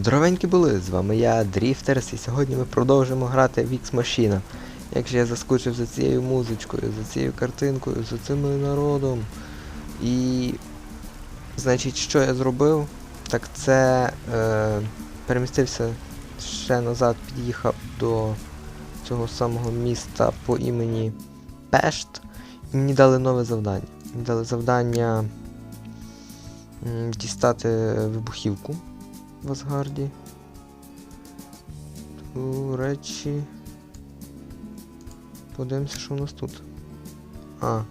Здоровенькі були, з вами я, Дріфтерс, і сьогодні ми продовжимо грати в X-Machina. Як же я заскучив за цією музичкою, за цією картинкою, за цим народом. І. Значить, що я зробив? Так це е, перемістився ще назад, під'їхав до цього самого міста по імені Пешт. І мені дали нове завдання. Мені дали завдання дістати вибухівку в Асгарді. До речі. Подивимося, що у нас тут. А.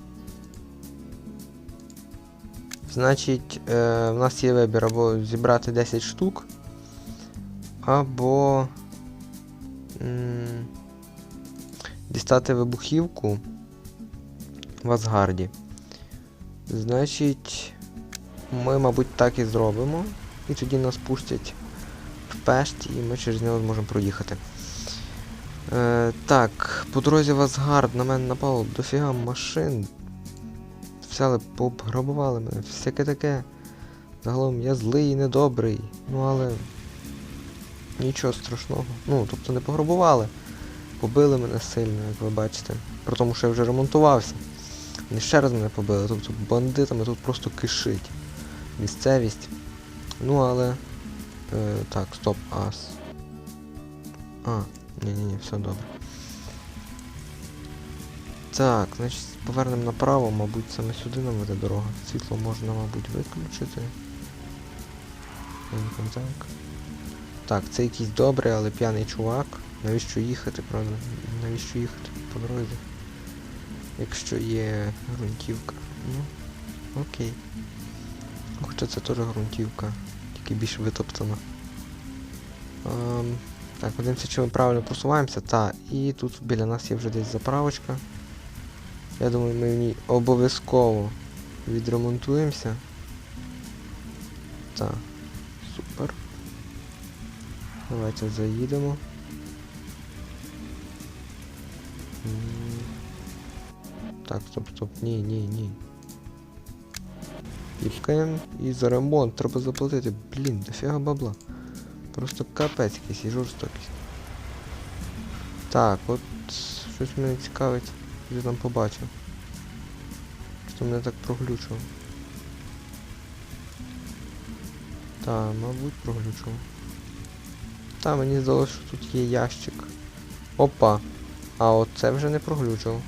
Значить, е, в нас є вибір або зібрати 10 штук, або дістати вибухівку в Асгарді. Значить, ми, мабуть, так і зробимо. І тоді нас пустять в пешт, і ми через нього зможемо проїхати. Е, так, по дорозі в Асгард на мене напало дофіга машин. Взяли, пообграбували мене, всяке таке. Загалом я злий і недобрий. Ну але. Нічого страшного. Ну, тобто не пограбували. Побили мене сильно, як ви бачите. При тому, що я вже ремонтувався. Вони ще раз мене побили, тобто бандитами тут просто кишить. Місцевість. Ну але. Е, так, стоп, ас. А, ні-ні-ні, все добре. Так, значить, повернемо направо, мабуть, саме сюди нам веде дорога. Світло можна, мабуть, виключити. Не Так, це якийсь добрий, але п'яний чувак. Навіщо їхати, правда? Навіщо їхати по дорозі? Якщо є ґрунтівка. Ну, окей. Хоча це теж ґрунтівка, тільки більш витоптана. Ем, так, подивимося, чи ми правильно просуваємося. Та, і тут біля нас є вже десь заправочка. Я думаю, ми в ній обов'язково відремонтуємося. Так, супер. Давайте заїдемо. Так, стоп, стоп, ні, ні, ні. Піпкаємо і за ремонт треба заплатити. Блін, дофіга бабла. Просто капець якийсь і жорстокість. Так, от щось мене цікавить, я там побачив. Що мене так проглючило. Та, мабуть, проглючило. Та, мені здалося, що тут є ящик. Опа! А от це вже не проглючило.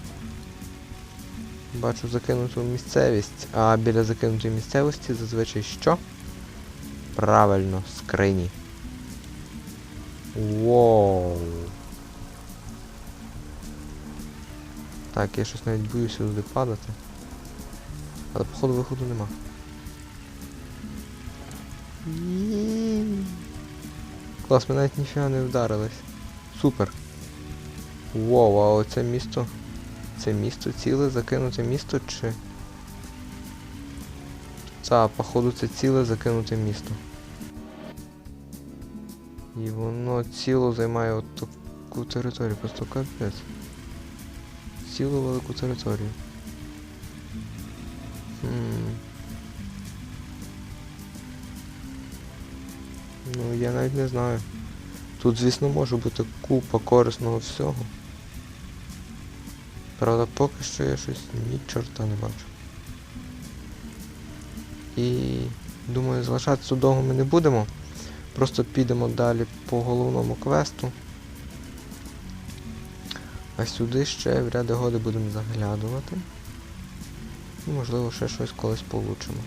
Бачу закинуту місцевість, а біля закинутої місцевості зазвичай що? Правильно, скрині. Воу. Так, я щось навіть боюся туди падати. Але походу виходу нема. Клас, ми навіть ніфіга не вдарились. Супер. Воу, а оце місто. Це місто ціле, закинуте місто чи. Та, походу це ціле закинуте місто. І воно ціло займає от таку територію, просто капець. Цілу велику територію. Хм. Ну, я навіть не знаю. Тут, звісно, може бути купа корисного всього. Правда, поки що я щось ні чорта не бачу. І думаю, залишатися довго ми не будемо. Просто підемо далі по головному квесту. А сюди ще в ряди годи будемо заглядувати. І можливо ще щось колись получимо.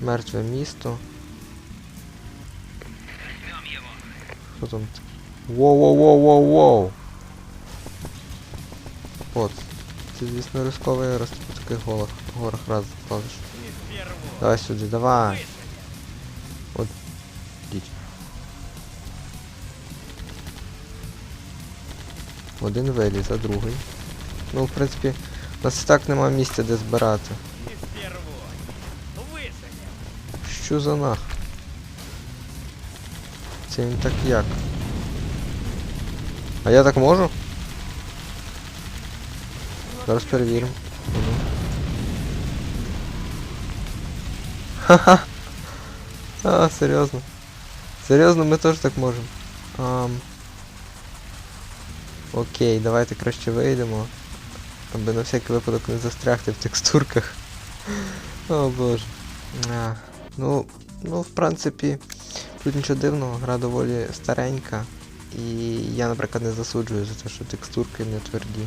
Мертве місто. Що там? Воу-воу-воу-воу-воу! От. Це, звісно, рисковий раз ти по таких голах, горах раз плазиш. Давай сюди, давай! От. Діть. Один виліз, а другий. Ну, в принципі, у нас і так немає місця, де збирати. Що за нах? Це він так як? А я так можу? Зараз перевіримо. Ха-ха! А, серйозно. Серйозно, ми теж так можемо. Ам... Окей, давайте краще вийдемо. Аби на всякий випадок не застрягти в текстурках. О боже. А, ну, ну, в принципі, тут нічого дивного, гра доволі старенька. І я, наприклад, не засуджую за те, що текстурки не тверді.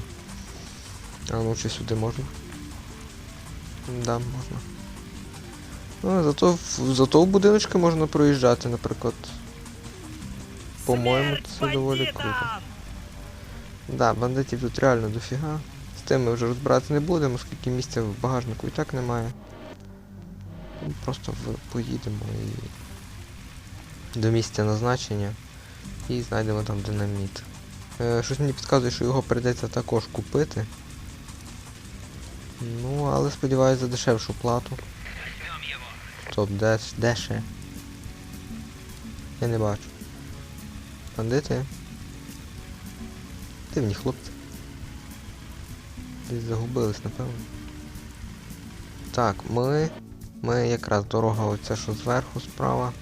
А ну чи сюди можна? Да, можна. Ну, зато, зато в будиночки можна проїжджати, наприклад. По-моєму, це доволі круто. Да, бандитів тут реально дофіга. З тим ми вже розбирати не будемо, оскільки місця в багажнику і так немає. Ну, Просто в- поїдемо і до місця назначення і знайдемо там динаміт. Е, щось мені підказує, що його прийдеться також купити. Ну, але сподіваюся за дешевшу плату. Де, де ще? Я не бачу. Бандити? Дивні хлопці. Десь загубились, напевно. Так, ми. Ми якраз дорога оця, що зверху справа.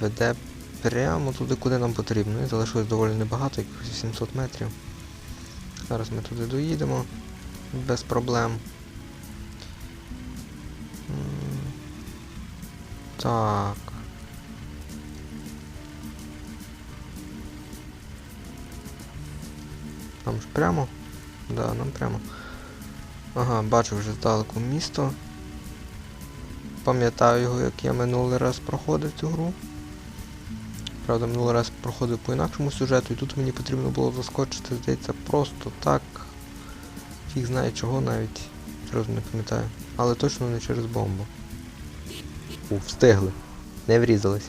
Веде прямо туди, куди нам потрібно. І залишилось доволі небагато, якихось 700 метрів. Зараз ми туди доїдемо. Без проблем. Так. Нам ж прямо? Да, нам прямо. Ага, бачу вже здалеку місто. Пам'ятаю його, як я минулий раз проходив цю гру. Правда, минулий раз проходив по інакшому сюжету, і тут мені потрібно було заскочити, здається, просто так. Фіг знає чого навіть. Серйозно не пам'ятаю. Але точно не через бомбу. У, встигли. Не врізались.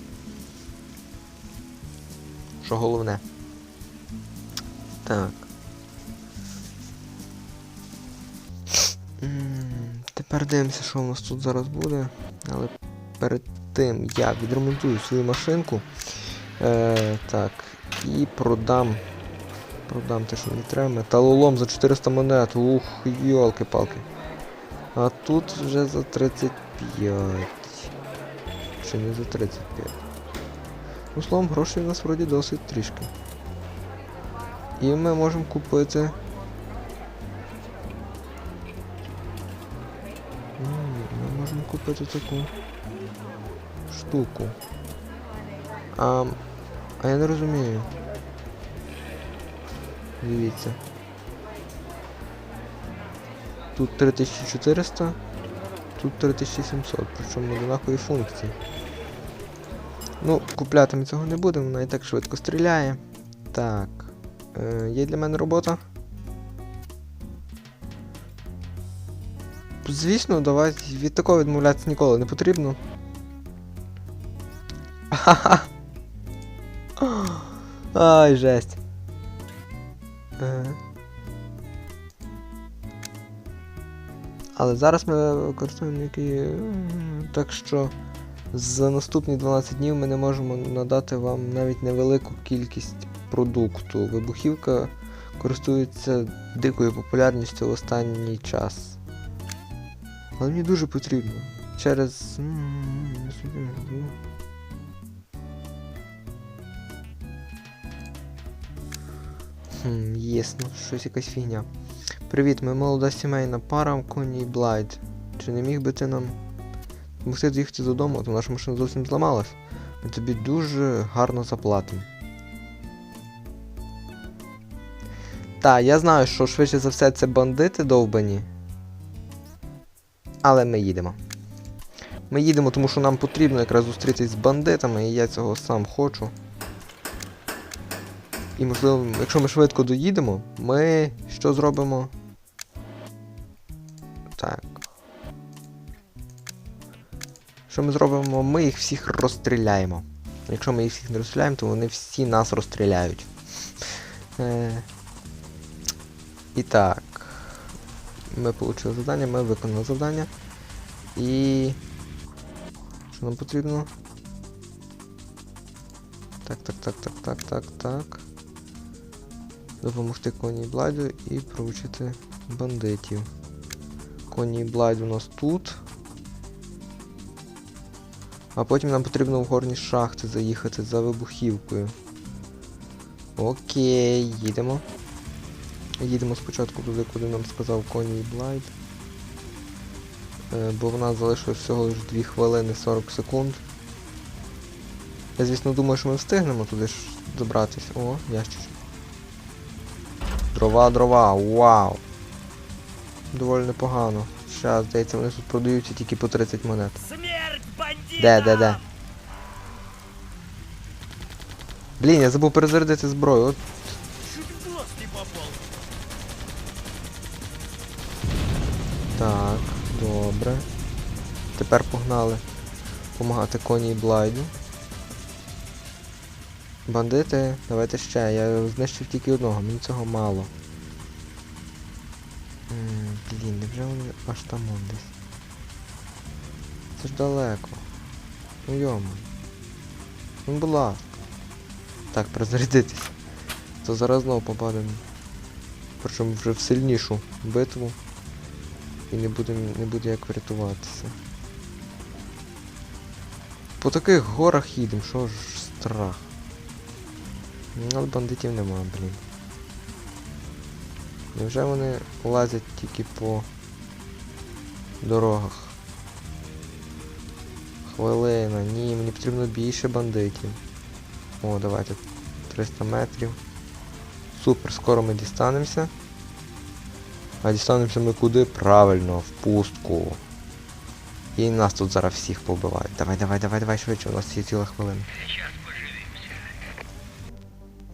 Що головне. Так. Тепер дивимося, що у нас тут зараз буде. Але перед тим я відремонтую свою машинку. Е, так. І продам. Продам те, що мені треба. Металолом за 400 монет. Ух, йолки-палки. А тут вже за 35. Чи не за 35. Ну, словом, грошей у нас вроді досить трішки. І ми можемо купити. Ми можемо купити таку штуку. А, а я не розумію. Дивіться. Тут 3400, тут 3700, причому однакові функції. Ну, купляти ми цього не будемо, вона і так швидко стріляє. Так. Е, є для мене робота. Звісно, давай від такого відмовлятися ніколи не потрібно. Ха-ха. Ай, жесть. Е. Але зараз ми використовуємо який. м, Так що за наступні 12 днів ми не можемо надати вам навіть невелику кількість продукту. Вибухівка користується дикою популярністю в останній час. Але мені дуже потрібно. Через. Хм, єсно, щось якась фігня. Привіт, ми молода сімейна пара, Коні Блайд. Чи не міг би ти нам допомогти доїхати додому, то наша машина зовсім зламалась. Ми тобі дуже гарно заплатимо. Так, я знаю, що швидше за все це бандити довбані. Але ми їдемо. Ми їдемо, тому що нам потрібно якраз зустрітись з бандитами, і я цього сам хочу. І можливо, якщо ми швидко доїдемо, ми що зробимо? Так. Що ми зробимо? Ми їх всіх розстріляємо. Якщо ми їх всіх не розстріляємо, то вони всі нас розстріляють. Е... І так. Ми отримали завдання, ми виконали завдання. І. Що нам потрібно? Так, так, так, так, так, так, так. Допомогти коні Бладю і провчити бандитів. Коні Бладь у нас тут. А потім нам потрібно в горні шахти заїхати за вибухівкою. Окей, їдемо. Їдемо спочатку туди, куди нам сказав Коні Блайд. Е, бо в нас залишилось всього лише 2 хвилини 40 секунд. Я, звісно, думаю, що ми встигнемо туди ж добратися. О, ящичок. Дрова, дрова, вау! Доволі непогано. Щас, здається, вони тут продаються тільки по 30 монет. Де, де, де? Блін, я забув перезарядити зброю. От так, добре. Тепер погнали помагати коні і блайду. Бандити, давайте ще. Я знищив тільки одного, мені цього мало. Блін, невже вони аж там он десь? Це ж далеко. Ну йома. Ну ласка. Так, перезарядитись. То зараз знову попадемо. Причому вже в сильнішу битву. І не буде, не буде як врятуватися. По таких горах їдемо, що ж страх. Ну, але бандитів нема, блін. Невже вони лазять тільки по дорогах? Хвилина, ні, мені потрібно більше бандитів. О, давайте 300 метрів. Супер, скоро ми дістанемося. А дістанемося ми куди? Правильно, в пустку. І нас тут зараз всіх побивають. Давай, давай, давай, давай швидше, у нас є ціла хвилина.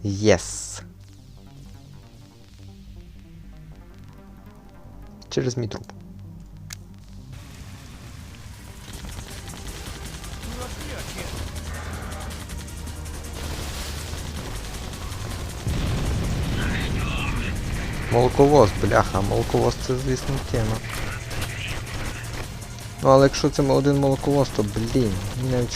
Єс. Через мій труп. Молоковоз, бляха, молоковоз це, звісно, тема. Ну але якщо це один молоковоз, то блін, не мені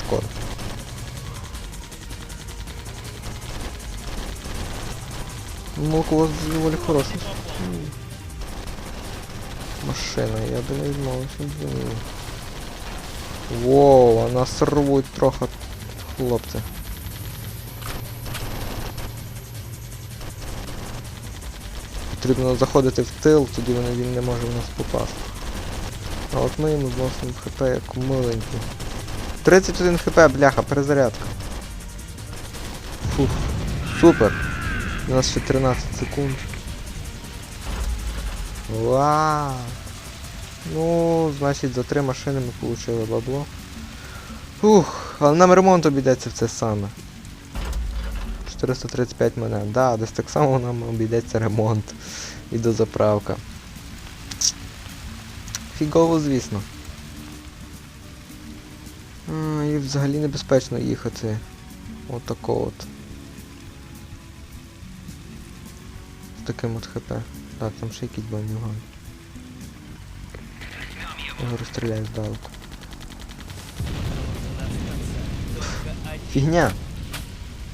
навіть шкода. Молоковоз доволі хороший. Машина, я не відмовився. блін. Воу, а нас рвуть трохи хлопці. Потрібно заходити в тил, тоді він не може в нас попасти. А от ми йому зносимо хп як миленькі. 31 хп, бляха, перезарядка. Фух, супер. У нас ще 13 секунд. Вау. Ну, значить, за три машини ми отримали бабло. Ух, але нам ремонт обійдеться в це саме. 435 монет. Да, десь так само нам обійдеться ремонт і дозаправка. Фігово, звісно. А, і взагалі небезпечно їхати. Отако от. Таким от хп. Так, там ще якийсь бандюган. Його розстріляю здалеку. Фігня!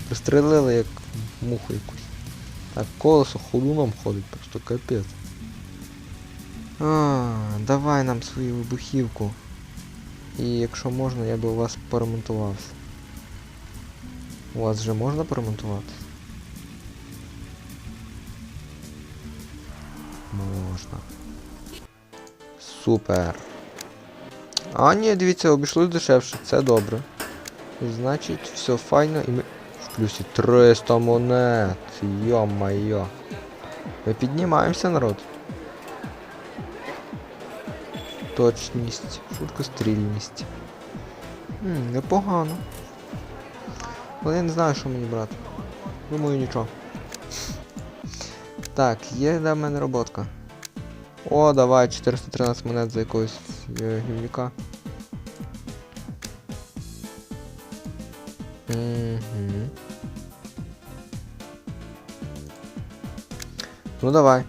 Розстрелили як муху якусь. Так, колесо ходуном ходить, просто капець. А, давай нам свою вибухівку. І якщо можна, я би у вас поремонтувався. У вас вже можна поремонтуватися? Можна. Супер. А, ні, дивіться, обійшлось дешевше, це добре. Значить, все файно і ми. В плюсі 300 монет. Йо-майо. Ми піднімаємося, народ. Точність, швидкострільність. М, непогано. Але я не знаю, що мені брати. Думаю, нічого. Так, є для мене роботка. О, давай, 413 монет за якогось е, гівнюка. Угу. Ну давай.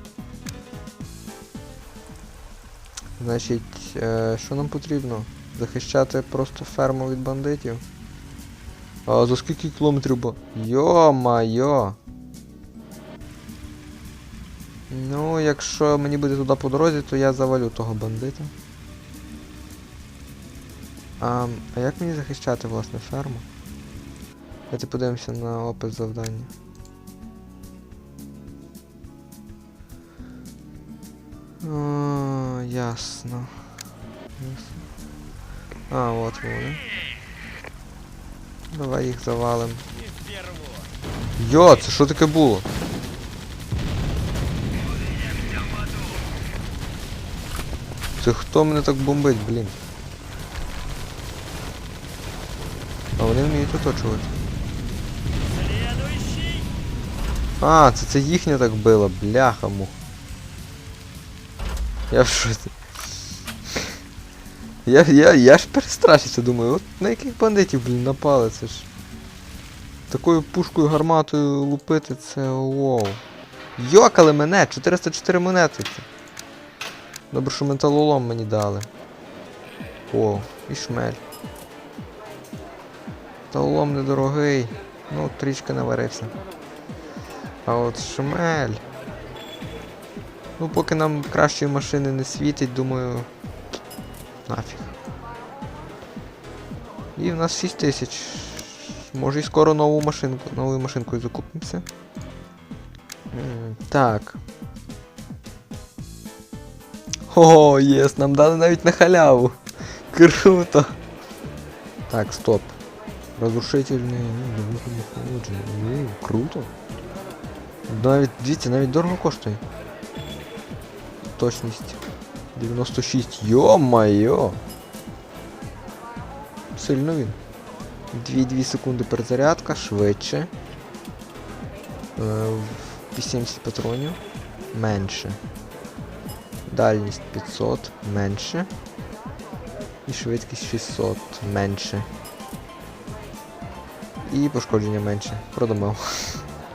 Значить, е, що нам потрібно? Захищати просто ферму від бандитів. А за скільки кілометрів. Йо-майо! Якщо мені буде туди по дорозі, то я завалю того бандита. А, а як мені захищати власне ферму? Давайте подивимося на опис завдання. О, ясно. Ясно. А, от вони. Давай їх завалим. Йо, це що таке було? Це хто мене так бомбить, блін? А вони вміють оточувати. А, це це їхня так била, бляха мух. Я в шоці. Я, я, я ж перестрашився, думаю, от на яких бандитів, блін, напали, це ж. Такою пушкою гарматою лупити, це вау. Йокали мене! 404 монети. Добре, що металолом мені дали. О, і шмель. Металолом недорогий. Ну, трішки наварився. А от шмель. Ну, поки нам кращої машини не світить, думаю. Нафіг. І в нас 6 тисяч. Може і скоро нову машинку, новою машинкою закупимося. Так. О, єс, нам дали навіть на халяву. Круто. Так, стоп. Разрушительний. ну, охолодження. Круто. Навіть, дивіться, навіть дорого коштує. Точність. 96. Йо-майо! Сильно він. 2-2 секунди перезарядка, швидше. Е, 80 патронів. Менше. Дальність 500, менше. І швидкість 600, менше. І пошкодження менше. Продамо.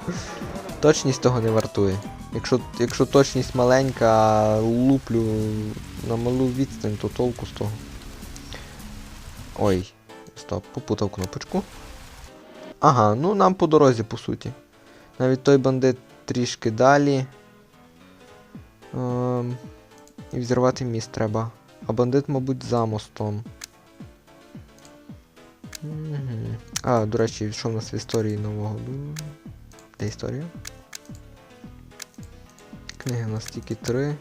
Точність того не вартує. Якщо, якщо точність маленька, луплю на малу відстань, то толку з того. Ой, стоп, попутав кнопочку. Ага, ну нам по дорозі, по суті. Навіть той бандит трішки далі. Ем, і взірвати міст треба. А бандит, мабуть, за мостом. А, до речі, що в нас в історії нового? Де історія? Книги у нас тільки три.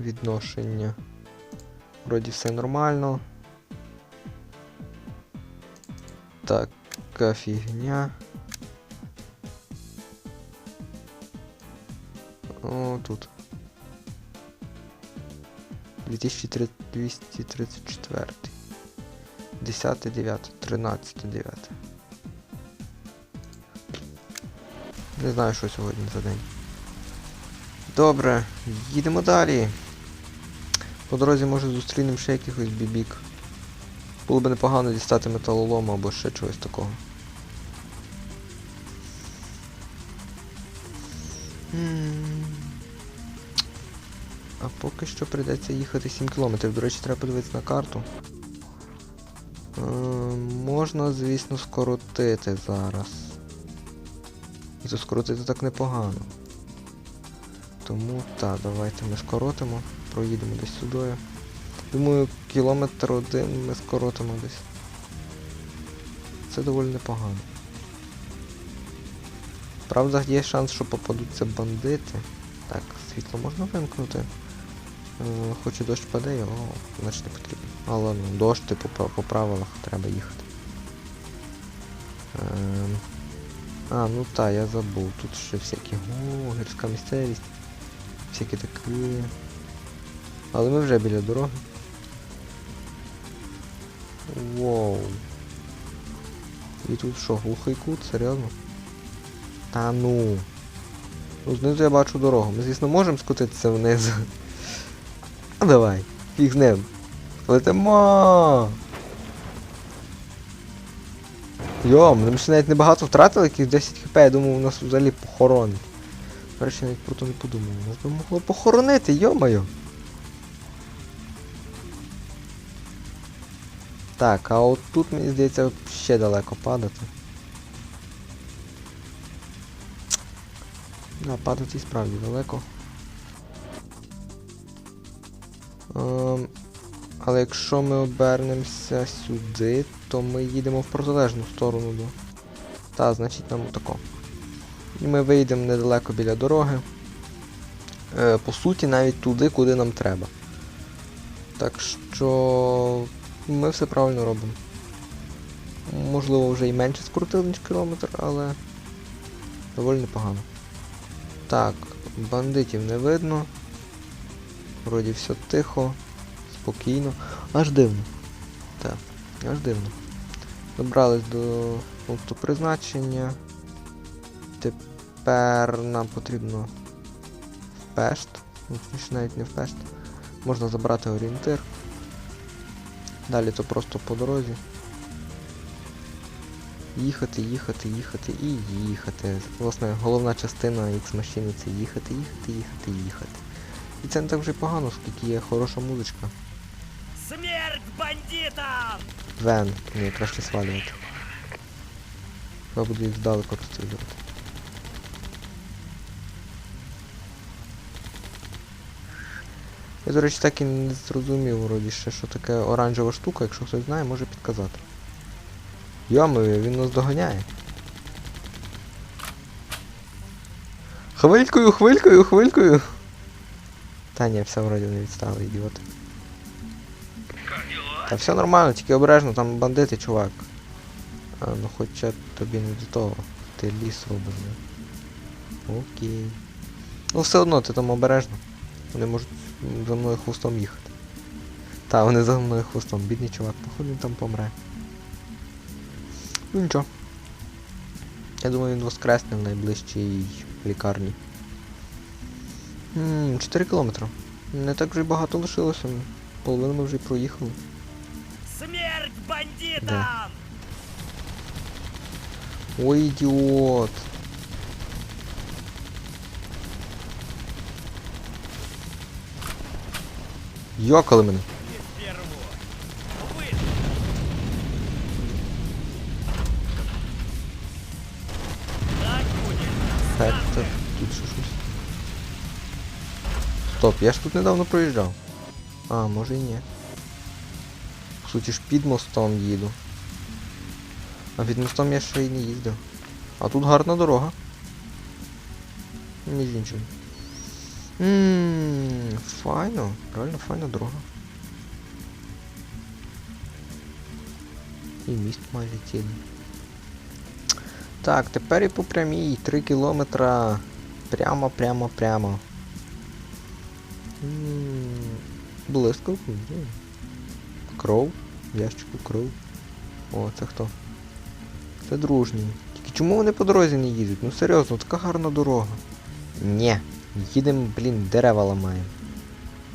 Відношення. Вроді все нормально. Така фігня. 2234. 10, 9, 13, 9. Не знаю, що сьогодні за день. Добре, їдемо далі. По дорозі може зустрінемо ще якихось бібік. Було б непогано дістати металолом або ще чогось такого. М. А поки що прийдеться їхати 7 кілометрів. До речі, треба подивитися на карту. Е, можна, звісно, скоротити зараз. І то скоротити так непогано. Тому так, давайте ми скоротимо, проїдемо десь сюди. Думаю, кілометр один ми скоротимо десь. Це доволі непогано. Правда, є шанс, що попадуться бандити. Так, світло можна вимкнути. Е, Хоч і дощ паде, його значить не потрібно. Але ну, дощ, типу, по правилах треба їхати. Ем, а, ну та, я забув. Тут ще всякі о, гірська місцевість. Всякі такі. Але ми вже біля дороги. Воу. І тут що, глухий кут? Серйозно? Та ну. Ну знизу я бачу дорогу. Ми, звісно, можемо скотитися вниз. Давай, фіг з ним. Летимо! Йо, ми ще навіть небагато втратили, яких 10 хп, я думав, у нас взагалі похоронить. Речі, навіть про то не подумав. Нас би могло похоронити, йо-моє. Так, а от тут, мені здається, ще далеко падати. Да, падати справді далеко. Але якщо ми обернемося сюди, то ми їдемо в протилежну сторону до. Та, значить нам тако. І ми вийдемо недалеко біля дороги. Е, по суті, навіть туди, куди нам треба. Так що ми все правильно робимо. Можливо, вже і менше скрутили, ніж кілометр, але доволі непогано. Так, бандитів не видно. Вроді все тихо, спокійно. Аж дивно. Так, аж дивно. Добрались до пункту призначення. Тепер нам потрібно в Пешт. Ну, навіть не в Пешт. Можна забрати орієнтир. Далі то просто по дорозі. Їхати, їхати, їхати і їхати. Власне, головна частина X-машини це їхати, їхати, їхати, їхати. І це не так вже й погано, оскільки є хороша музичка. Смерть бандитам! Вен, ні, краще свалювати. Я буду їх здалеку розстрілювати. Я, до речі, так і не зрозумів вроді ще, що таке оранжева штука, якщо хтось знає, може підказати. Йомою, він нас доганяє. Хвилькою, хвилькою, хвилькою. Та ні, все вроді не відстали, ідіоти. Та все нормально, тільки обережно, там бандити, чувак. А, ну хоча тобі не до того. Ти ліс робиш. не? Окей. Ну все одно ти там обережно. Вони можуть за мною хвостом їхати. Та, вони за мною хвостом. Бідний чувак, походу він там помре. Ну нічого. Я думаю, він воскресне в найближчій лікарні. Ммм, 4 кілометри. Не так вже й багато лишилося. Половину ми вже й проїхали. Смерть бандитам! Ой, ідіот. Йокали мене. Вы так Тут що щось. Стоп, я ж тут недавно проїжджав. А, може і ні. По суті ж під мостом їду. А під мостом я ще й не їздив. А тут гарна дорога. Між іншим. Ммм, файно, реально файна дорога. І міст майже цілий. Так, тепер і по прямій 3 кілометра. Прямо, прямо, прямо. М, Блискавку. м. Кров. Ящику кров. О, це хто? Це дружній. Тільки чому вони по дорозі не їдуть? Ну серйозно, така гарна дорога. Нє. Їдемо, блін, дерева ламаємо.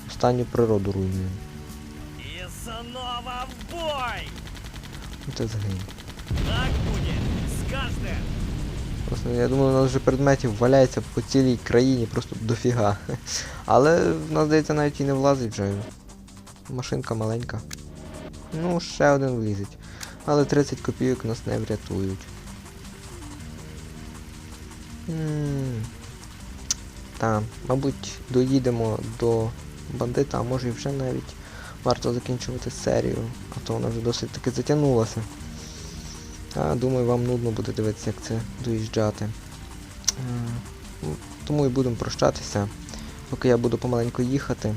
Останню природу руйнуємо. И снова в бой! Ну це згинь. Так будет с Власне, я думаю, у нас вже предметів валяється по цілій країні просто дофіга. Але в нас, здається, навіть і не влазить вже. Машинка маленька. Ну, ще один влізить. Але 30 копійок нас не врятують. Та, мабуть, доїдемо до бандита, а може і вже навіть варто закінчувати серію, а то вона вже досить таки затягнулася. А, думаю, вам нудно буде дивитися, як це доїжджати. Е, Тому і будемо прощатися, поки я буду помаленьку їхати.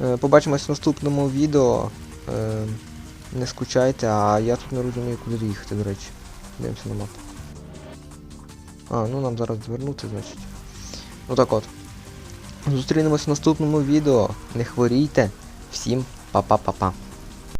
Е, Побачимось в наступному відео. Е, Не скучайте, а я тут не розумію, куди доїхати, до речі. Дивимося на мапу. А, ну нам зараз звернути, значить. Ну так от. Зустрінемось в наступному відео. Не хворійте. Всім па-па-па-па.